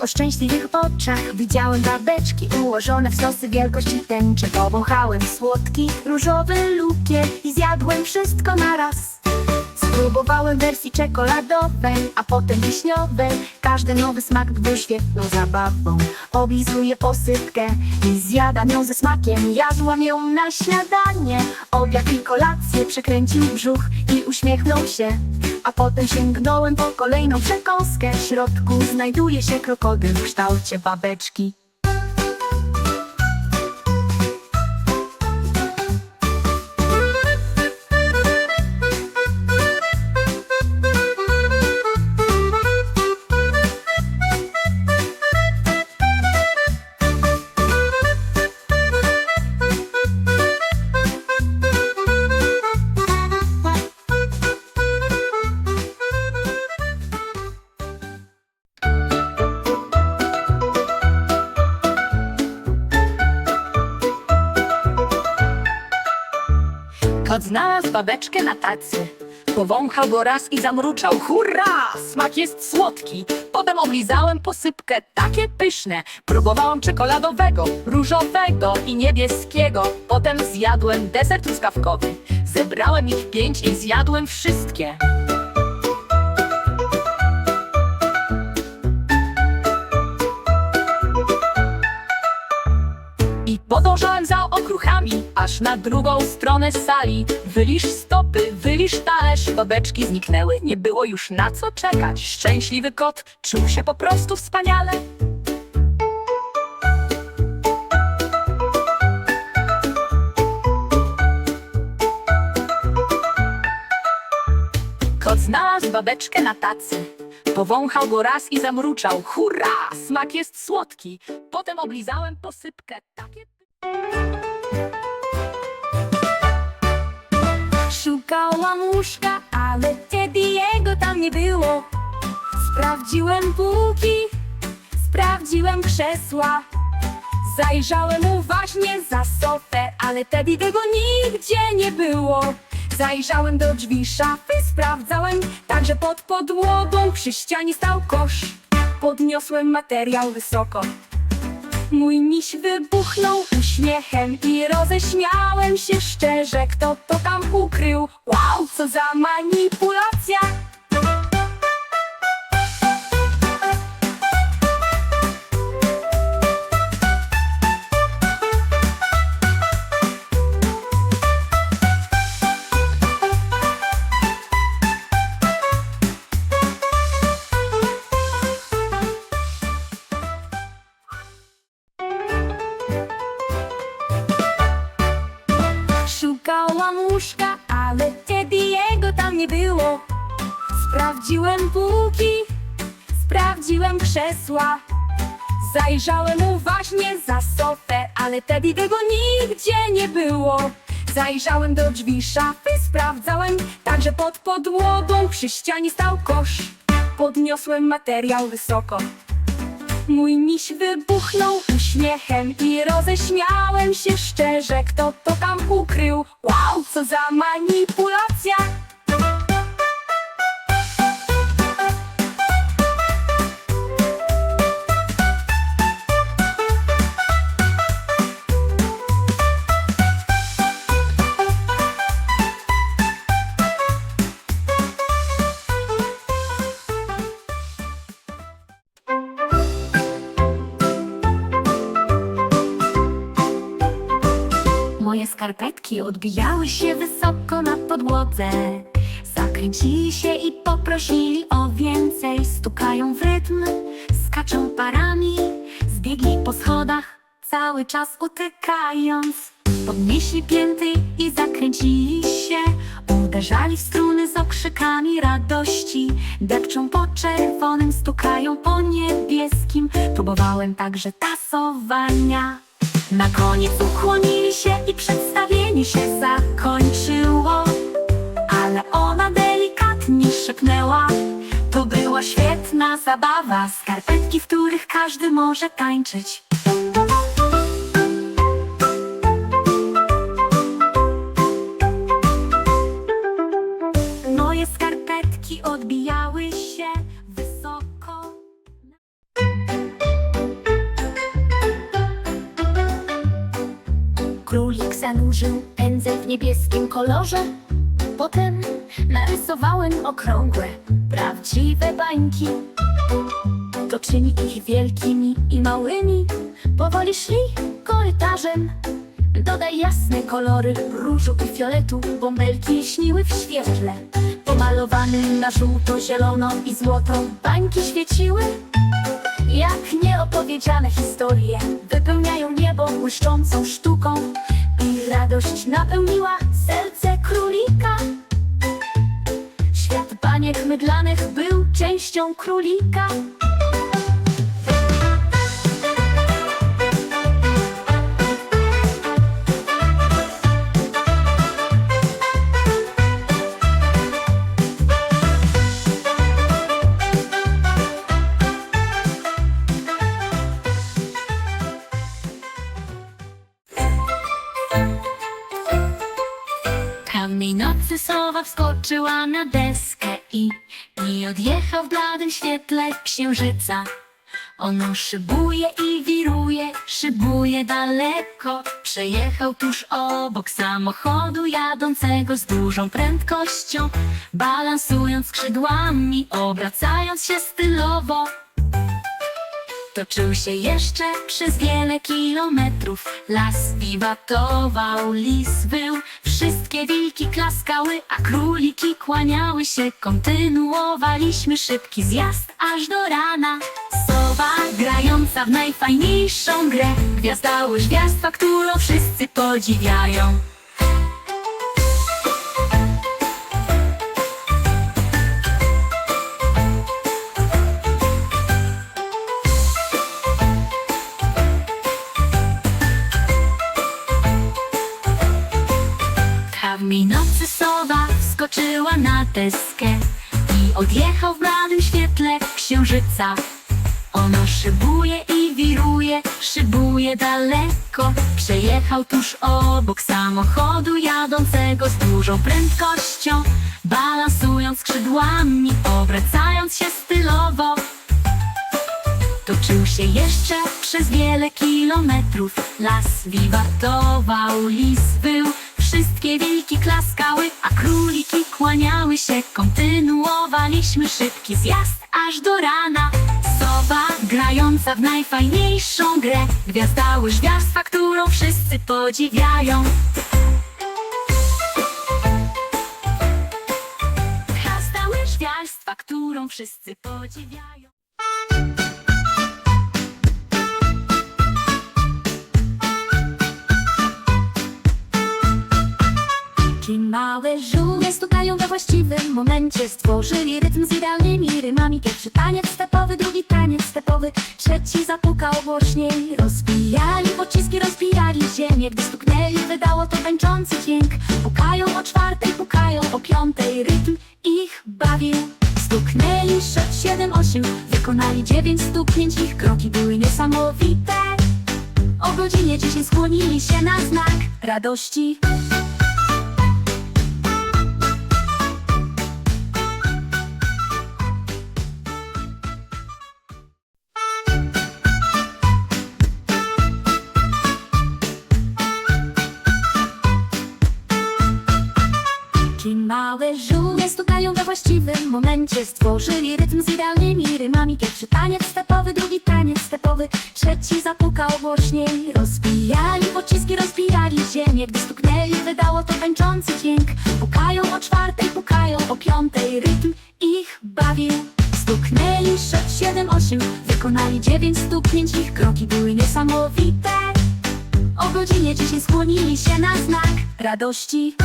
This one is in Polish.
o szczęśliwych oczach. Widziałem babeczki ułożone w stosy wielkości tęczy. Powąchałem słodki, różowy lukier I zjadłem wszystko na raz Spróbowałem wersji czekoladowej, a potem wiśniowej. Każdy nowy smak był świetną zabawą. Oblizuję posypkę i zjadam ją ze smakiem. Jadłam ją na śniadanie, obiad i kolację Przekręcił brzuch i uśmiechnął się. A potem sięgnąłem po kolejną przekąskę. W środku znajduje się krokodyl w kształcie babeczki Kot znalazł babeczkę na tacy. Powąchał go raz i zamruczał. Hurra! Smak jest słodki. Potem oblizałem posypkę, takie pyszne. Próbowałem czekoladowego, różowego i niebieskiego. Potem zjadłem deser truskawkowy. Zebrałem ich pięć i zjadłem wszystkie. I podążałem za aż na drugą stronę sali. Wylisz stopy, wylisz talerz, babeczki zniknęły, nie było już na co czekać. Szczęśliwy kot czuł się po prostu wspaniale. Kot znalazł babeczkę na tacy. Powąchał go raz i zamruczał. Hurra! Smak jest słodki. Potem oblizałem posypkę. Takie Szukałam łóżka, ale Teddy'ego tam nie było. Sprawdziłem półki, sprawdziłem krzesła. Zajrzałem uważnie za sofę, ale Teddy'ego nigdzie nie było. Zajrzałem do drzwi szafy, sprawdzałem Także pod podłogą przy ścianie stał kosz. Podniosłem materiał wysoko Mój miś wybuchnął uśmiechem i roześmiałem się szczerze, kto to tam ukrył. Wow, co za manipulacja! Półki, sprawdziłem krzesła. Zajrzałem uważnie za sofę, ale Teddy'ego nigdzie nie było. Zajrzałem do drzwi szafy, sprawdzałem, także pod podłogą przy ścianie stał kosz. Podniosłem materiał wysoko. Mój miś wybuchnął uśmiechem i roześmiałem się szczerze, kto to tam ukrył. Wow, co za manipulacja! Skarpetki odbijały się wysoko na podłodze. Zakręcili się i poprosili o więcej. Stukają w rytm, skaczą parami, zbiegli po schodach, cały czas utykając. Podnieśli pięty i zakręcili się, uderzali w struny z okrzykami radości. Depczą po czerwonym, stukają po niebieskim. Próbowałem także tasowania. Na koniec ukłonili się i przedstawienie się zakończyło. Ale ona delikatnie szepnęła. To była świetna zabawa Skarpetki, w których każdy może tańczyć zanurzył pędzel w niebieskim kolorze. Potem narysowałem okrągłe, prawdziwe bańki. Toczyli ich wielkimi i małymi, powoli szli korytarzem. Dodaj jasne kolory różu i fioletu, bąbelki śniły w świetle. Pomalowane na żółto, zielono i złoto, bańki świeciły. Jak nieopowiedziane historie wypełniają niebo błyszczącą sztuką i radość napełniła serce królika. Świat baniek mydlanych był częścią królika. Sowa wskoczyła na deskę i i odjechał w bladym świetle księżyca. Ono szybuje i wiruje, szybuje daleko. Przejechał tuż obok samochodu jadącego z dużą prędkością, balansując skrzydłami, obracając się stylowo. Toczył się jeszcze przez wiele kilometrów Las wiwatował, lis wył Wszystkie wilki klaskały, a króliki kłaniały się. Kontynuowaliśmy szybki zjazd aż do rana. Sowa grająca w najfajniejszą grę. Gwiazda łyżwiarstwa, którą wszyscy podziwiają Pewnej nocy sowa wskoczyła na deskę I odjechał w bladym świetle księżyca. Ono szybuje i wiruje, szybuje daleko. Przejechał tuż obok samochodu jadącego z dużą prędkością Balansując skrzydłami, obracając się stylowo. Toczył się jeszcze przez wiele kilometrów. Las wiwatował, lis był Wszystkie wilki klaskały, a króliki kłaniały się. Kontynuowaliśmy szybki zjazd aż do rana. Sowa grająca w najfajniejszą grę. Gwiazda łyżwiarstwa, którą wszyscy podziwiają. Gwiazda łyżwiarstwa, którą wszyscy podziwiają momencie Stworzyli rytm z idealnymi rymami. Pierwszy taniec stepowy, drugi taniec stepowy Trzeci zapukał głośniej. Rozbijali pociski, rozbijali ziemię. Gdy stuknęli, wydało to tańczący dźwięk. Pukają o czwartej, pukają o piątej. Rytm ich bawił. Stuknęli sześć, siedem, osiem Wykonali dziewięć stuknięć. Ich kroki były niesamowite. O godzinie dziesięć skłonili się na znak radości Małe żółwie stukają we właściwym momencie. Stworzyli rytm z idealnymi rymami. Pierwszy taniec stepowy, drugi taniec stepowy. Trzeci zapukał głośniej. Rozbijali pociski, rozbijali ziemię. Gdy stuknęli, wydało to tańczący dźwięk. Pukają o czwartej, pukają o piątej. Rytm ich bawił. Stuknęli sześć, siedem, osiem. Wykonali dziewięć stuknięć. Ich kroki były niesamowite. O godzinie dziesięć skłonili się na znak radości